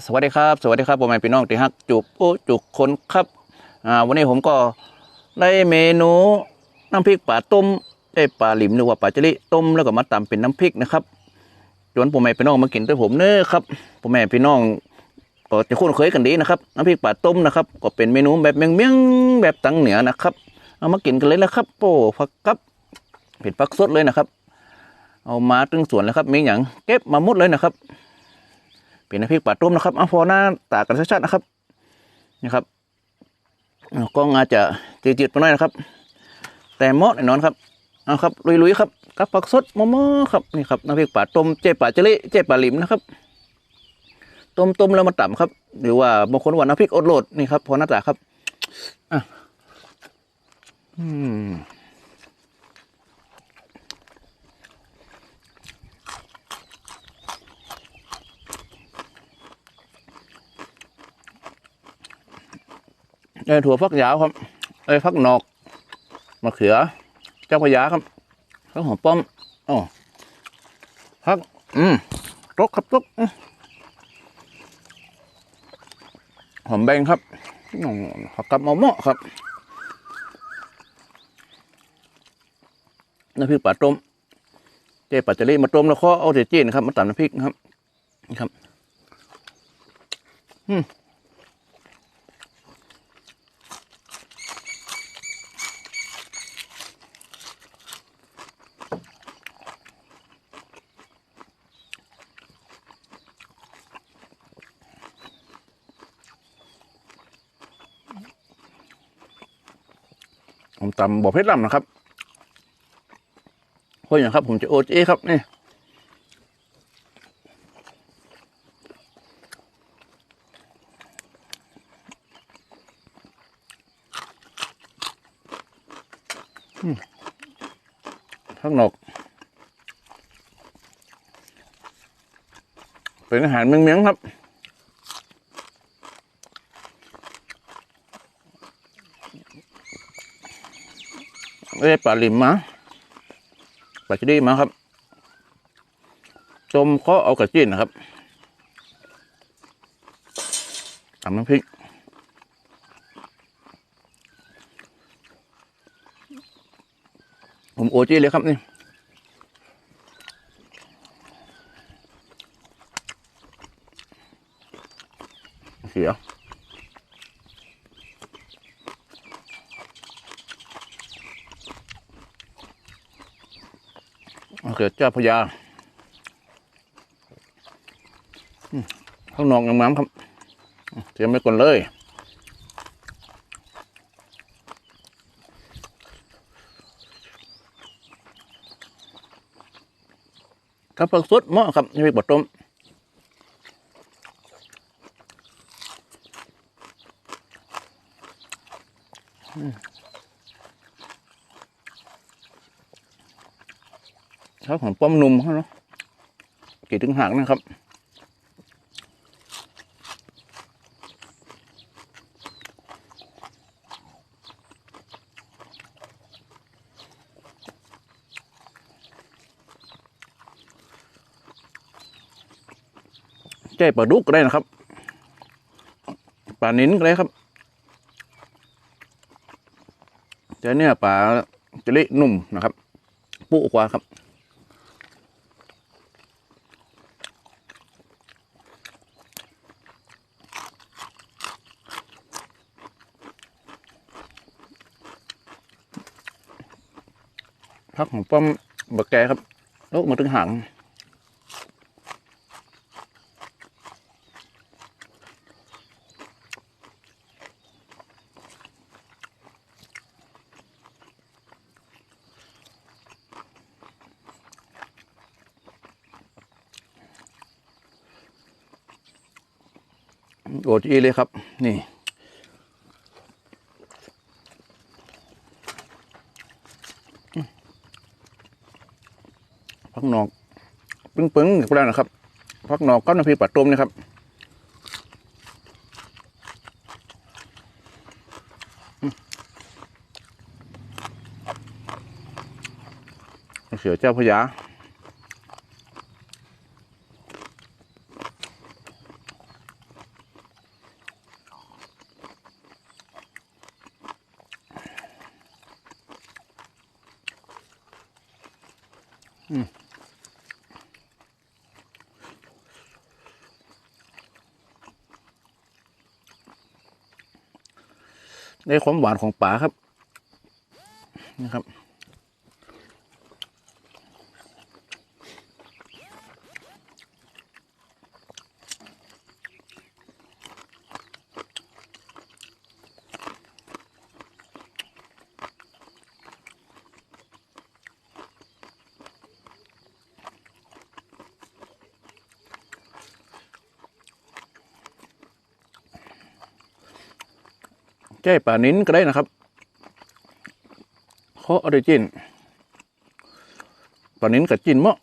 สวัสดีครับสวัสดีครับผมแม่พี่น้องที่ฮักจุบโอ้จุกคนครับอ่าวันนี้ผมก็ได้เมนูน้ำพริกป่าต้มไอ้ป่าหลิมหรือว่าป่าจริต้มแล้วก็มาตำเป็นน้ำพริกนะครับจนผมแม่พี่น้องมากินด้วยผมเน้อครับผมแม่พี่น้องก็จะคุ้นเคยกันดีนะครับน้ำพริกป่าต้มนะครับ ก็เป็นเมนูแบบเมี่ยงแบบตังเหนือนะครับเอามากินกันเลยนะครับโอ้ผักกับเผ็ดผักสดเลยนะครับ เอามาตึงส่วนแล้วครับมีอย่างเก็บมาหมดเลยนะครับ เป็นน้ำพริกปลาต้มนะครับเอาพอหน้าตากันชัดๆนะครับนี่ครับกล้องอาจจะจืดๆไปหน่อยนะครับ แต่เหมาะแน่นอนครับเอาครับลุยๆครับกับผักสดมอมๆครับนี่ครับน้ำพริกปลาต้มเจ๊ปลาเจลิเจ๊ปลาหลิมนะครับต้มๆแล้วมาต่ำครับ หรือว่าบางคนว่าน้ำพริกอดโหลดนี่ครับพอหน้าตาครับอะอืม เอ้ถั่วฟักยาวครับเอ้ฟักหนอกมะเขือ เจ้าพยาครับข้าวหอมป้อมอ๋อพักอืมตกครับตกหอมแบงครับอ๋อผักกับมะม่วงครับน้ำพริกปลาต้มเจ๊ปลาจะรีมาต้มแล้วก็เอาเจจีนครับมาตำน้ำพริกครับนี่ครับ อืม ผมตำบ่อเพชรลำนะครับเพราะอย่างครับ ผมจะโอเจครับนี่อืมข้งนก เป็นอาหารเมียงๆครับ เอ้ปลาลิมมาปลาชดีมาครับต้มข้อเอากระจิ้นนะครับตำน้ำพริกผมโอจีเลยครับนี่เสีย มะเขือเจ้าพระยาข้างนอกยังามๆครับเตรียมไว้ก่อนเลยครับผักสดเหมาะครับนี่เป็นบดต้มอืม ข้าวหอมป้อมนุ่มเขาเนาะกี่ถึงหักนะครับใจปลาดุกก็ได้นะครับปลานิ้นก็ได้ครับแต่เนี่ยปลาจะเละนุ่มนะครับ ปุ๊กว่าครับ พักของป้อมบักแกครับโลกมาถึงหางโอจีเลยครับ นี่ พักนอก ปึ้งปึ้งๆก็แล้วนะครับพักนอกก็น้ำพริกปลาต้มนะครับเสือเจ้าพระยา ได้ความหวานของป่าครับนะครับ แก้ป่านิ้นก็ได้นะครับเคาอริจินป่านิ้นกับจินเมาะ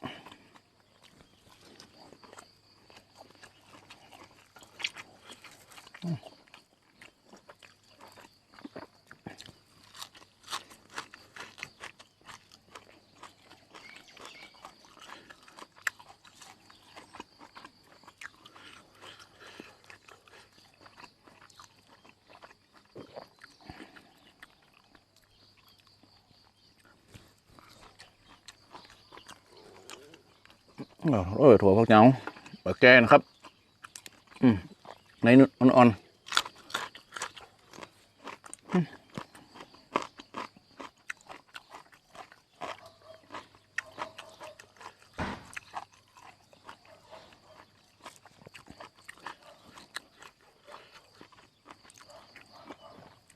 เออเออถั่วพวกเหนาปลาแกนะครับ อืมในนุ่นอ่อนๆอืม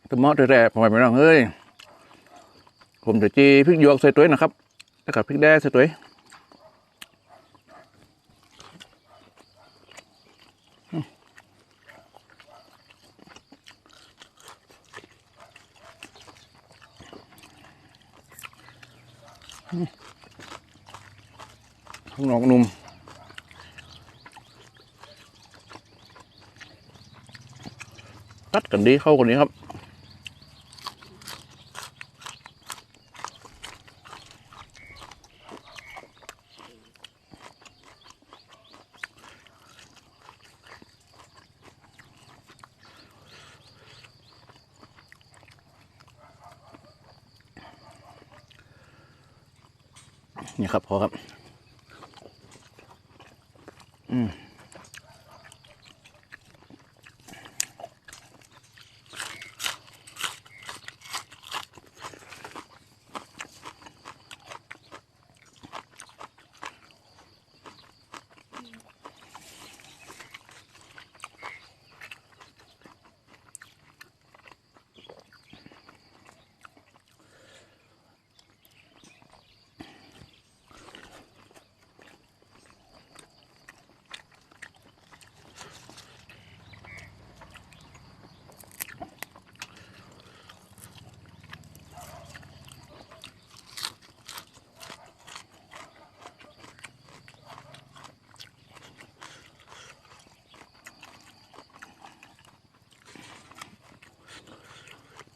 ตะมอตะแร่ผมไปไม่ต้องเฮ้ยผมจะจีพริกหยวกใส่ตัวนะครับแล้วกับพริกแดงใส่ตัว ข้างนอกนุ่มตัดกันดีเข้ากันนี้ครับนี่ครับพอครับ อื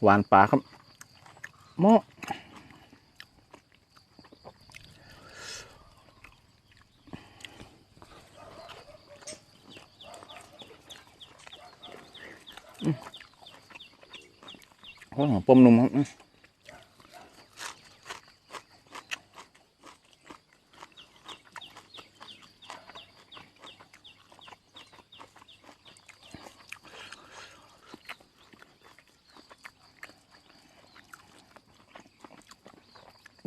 หวานปลาครับหมาะอืมโอ้ยปมนุ่มครับ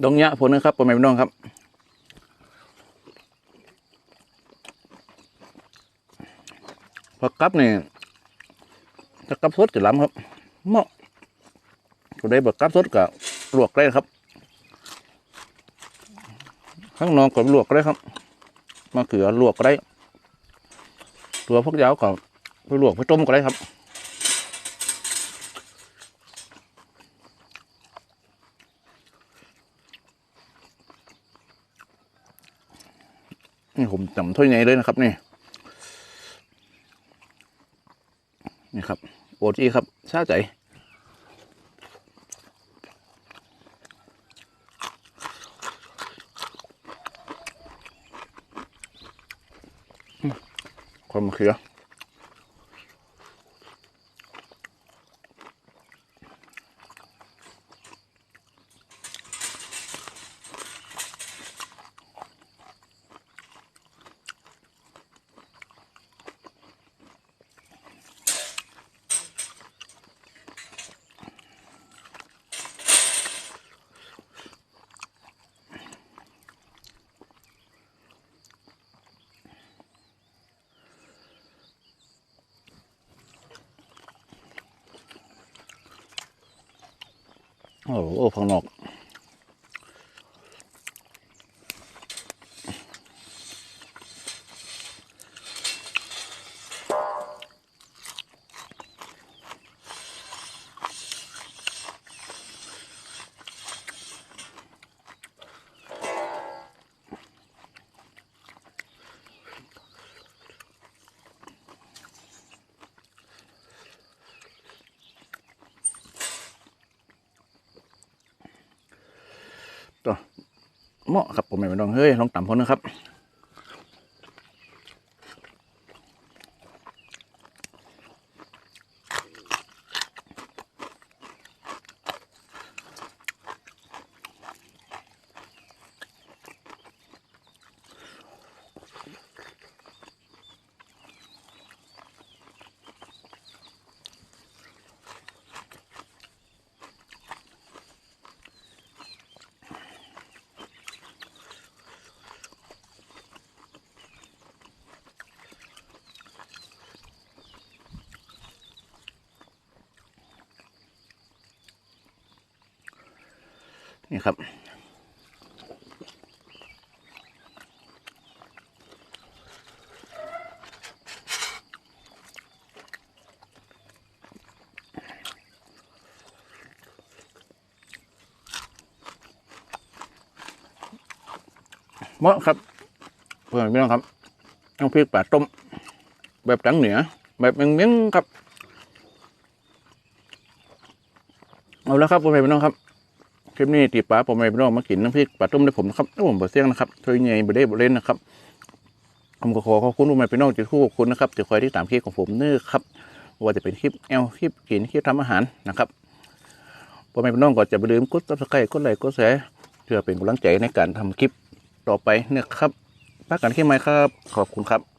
ดงยะผลนะครับผมไม่น้องครับ ผักกับนี่ถ้ากับสดจะล้ำครับเหมาะก็ได้แบบกับสดกับลวกได้ครับ ข้างนอกก็ลวกได้ครับมะเขือลวกได้ ตัวพวกยาวก็ไปลวกไปต้มก็ได้ครับ นี่ผมจำถ้วยไหนเลยนะครับนี่นี่ครับโอจีครับซาใจความเขือ โอ้โหพังนอก เหมาะครับผมไม่ต้องเฮ้ยลองต่ำพ้นนะครับ นี่ครับ เหมาะครับเพื่อนพี่น้องครับน้ำพริกปลาต้ม แบบจังเหนือ แบบเมียงๆครับ เอาแล้วครับพ่อแม่พี่น้องครับ ลิปนี้ตีปลาผมไม่ต้องมากินน้ำพริกปลาต้มได้ผมนะครับถ้าผมบดเสียงนะครับช่วยเงยบดได้บดเล่นนะครับผมก็ขอขอบคุณพ่อแม่พี่น้องที่คู่คุณนะครับที่คอยที่ตามคลิปของผมเนื้อครับว่าจะเป็นคลิปแอลคลิปกินคลิปทำอาหารนะครับพ่อแม่พี่น้องก็จะไปลืมกดซับสไครต์กดไลค์กดแชร์เพื่อเป็นกำลังใจในการทำคลิปต่อไปเนี่ยครับพักกันคลิปไหมครับ ขอบคุณครับ